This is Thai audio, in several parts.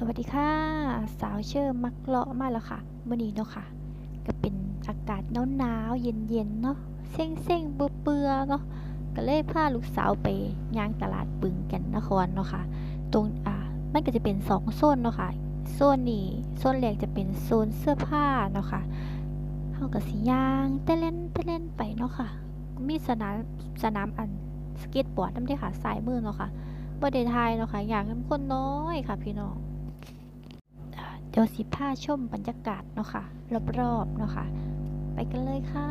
สวัสดีค่ะ สาวเชื่อมักเลาะมาแล้วค่ะมื่อนี้เนาะค่ะ ก็เป็นอากาศหนาวๆเย็นๆเนาะเซ็งเซ็งเบื่อเบื่อเนาะก็เลยพาลูกสาวไปย่างตลาดปึงกันนครเนาะค่ะ ตรงอ่ามันก็จะเป็นสองโซนเนาะค่ะโซนนี้โซนแรกจะเป็นโซนเสื้อผ้าเนาะค่ะเฮาก็สิย่างเต้นเล่นเต้นเล่นไปเนาะค่ะ มีสนามสนามอันสเก็ตบอร์ดนำเด้อค่ะสายมือเนาะค่ะบ่ได้ทายเนาะค่ะ อย่างน้ำคนน้อยค่ะพี่น้อง เดี๋ยวสิพาชมบรรยากาศเนาะค่ะรอบๆเนาะค่ะ ไปกันเลยค่ะ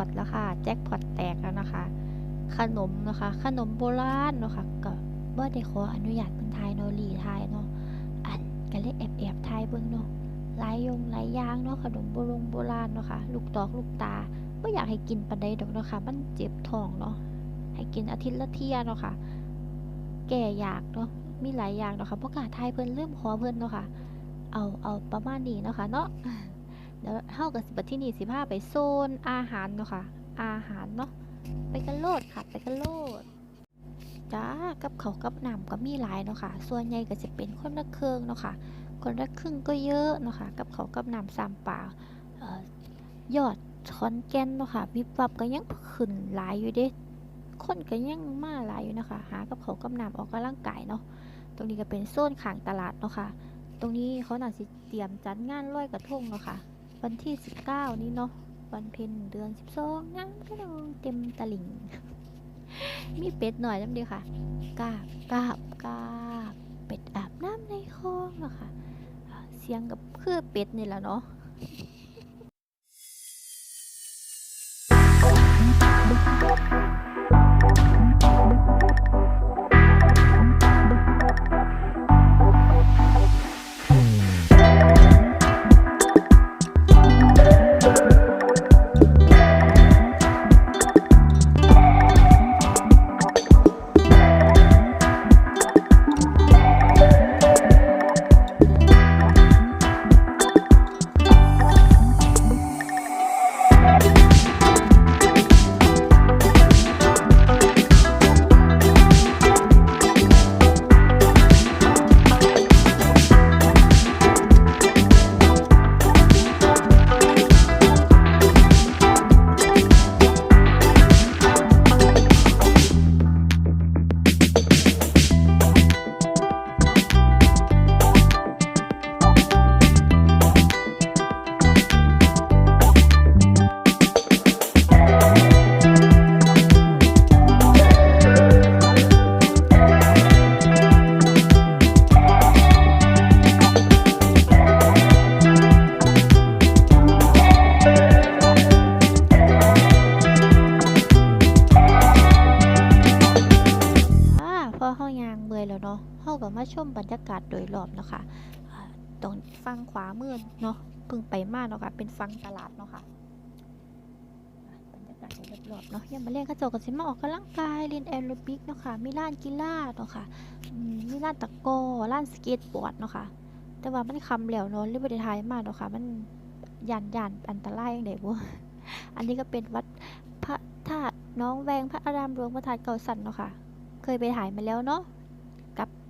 อตแล้วค่ะ แจ็คพอตแตกแล้วนะคะ ขนมนะคะ ขนมโบราณเนาะค่ะก็บ่ได้ขออนุญาตเพิ่นทายเนาะหลีทายเนาะ อันก็เลยแอบแอบๆทายเบิ่งเนาะหลายอยงหลายอย่างเนาะขนมโบราณโบราณเนาะค่ะ ลูกตอกลูกตาบ่อยากให้กินปานใดดอกเนาะค่ะ มันเจ็บท้องเนาะ ให้กินอาทิตย์ละเที่ยเนาะค่ะ แก่อยากเนาะ มีหลายอย่างเนาะค่ะบ่กล้าทายเพิ่นลืมขอเพิ่นเนาะค่ะ เอาเอาประมาณนี้เนาะค่ะเนาะ เดี๋ยวเฮากับสิบที่นี่สิพาไปโซนอาหารเนาะค่ะ อาหารเนาะ ไปกันโลดค่ะ ไปกันโลดจ้ากับเขากับน้ำก็มีหลายเนาะค่ะ ส่วนใหญ่ก็จะเป็นคนละเครื่องเนาะค่ะ คนละครึ่งก็เยอะเนาะค่ะ กับเขากับน้ำสามป่าออยอดขอนแก่นเนาะค่ะวิบวับก็ยังขึ้นหลายอยู่เด้คนก็ยังมาหลายอยู่นะคะ หากับเขากับน้ำออกกำลังกายเนาะ ตรงนี้ก็เป็นโซนขางตลาดเนาะค่ะ ตรงนี้เขาหน่าสิเตรียมจัดงานลอยกระทงเนาะค่ะ วันที่ 19 นี้เนาะวันเพ็ญเดือน 12น้ำก็ลงเต็มตลิ่ง มีเป็ดหน่อยน้ำเดียวค่ะกาบกาบกาบเป็ดอาบน้ำในคลองเนาะค่ะ เสียงกับคือเป็ดนี่แหละเนาะ มาชมบรรยากาศโดยรอบเนาะค่ะอ่าตรงฝั่งขวามือเนาะเพิ่งไปมากเนาะค่ะเป็นฝั่งตลาดเนาะค่ะอ่าบรรยากาศโดยรอบเนาะยังมาเล่นกระจกกันสิมาออกกำลังกายเรียนแอโรบิกเนาะค่ะมีร้านกีฬาเนาะค่ะมีร้านตะกร้อร้านสเก็ตบอร์ดเนาะค่ะแต่ว่ามันคำแล้วเนาะเลยบ่ได้ถ่ายมากเนาะค่ะมันย่านย่านอันตรายจังไดบ่อันนี้ก็เป็นวัดพระธาตุน้องแวงพระอารามหลวงพระธาตุเก่าสันเนาะค่ะ เคยไปถ่ายมาแล้วเนาะ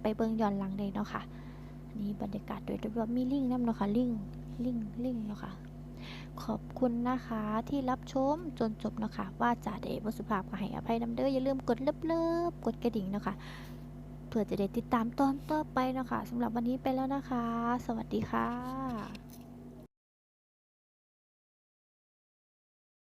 ไปเบิ่งย้อนหลังได้เนาะค่ะนี่บรรยากาศโดยรวมมีลิงน้ำเนาะค่ะลิงลิงลิงเนาะค่ะขอบคุณนะคะที่รับชมจนจบเนาะค่ะว่าจะเดบสุภาพก็ให้อภัยนำเด้ออย่าลืมกดเลิฟๆกดกระดิ่งเนาะค่ะเพื่อจะได้ติดตามตอนต่อไปเนาะค่ะสำหรับวันนี้ไปแล้วนะคะ สวัสดีค่ะ